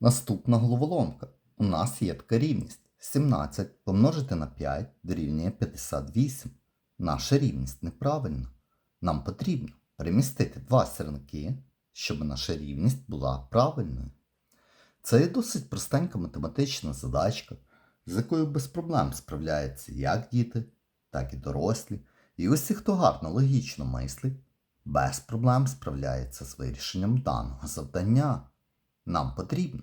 Наступна головоломка. У нас є така рівність. 17 помножити на 5 дорівнює 58. Наша рівність неправильна. Нам потрібно перемістити два сірники, щоб наша рівність була правильною. Це є досить простенька математична задачка, з якою без проблем справляються як діти, так і дорослі. І усі, хто гарно логічно мислить, без проблем справляється з вирішенням даного завдання. Нам потрібно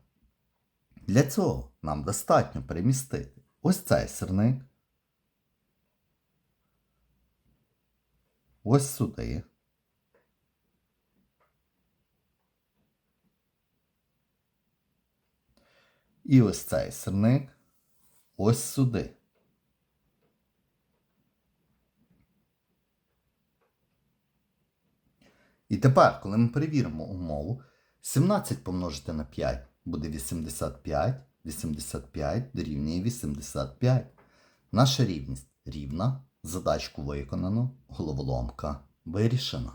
Для цього нам достатньо перемістити ось цей сирник, ось сюди. І ось цей сирник ось сюди. І тепер, коли ми перевіримо умову, 17 помножити на 5 буде 85, 85 дорівнює 85. Наша рівність рівна, задачку виконано, головоломка вирішена.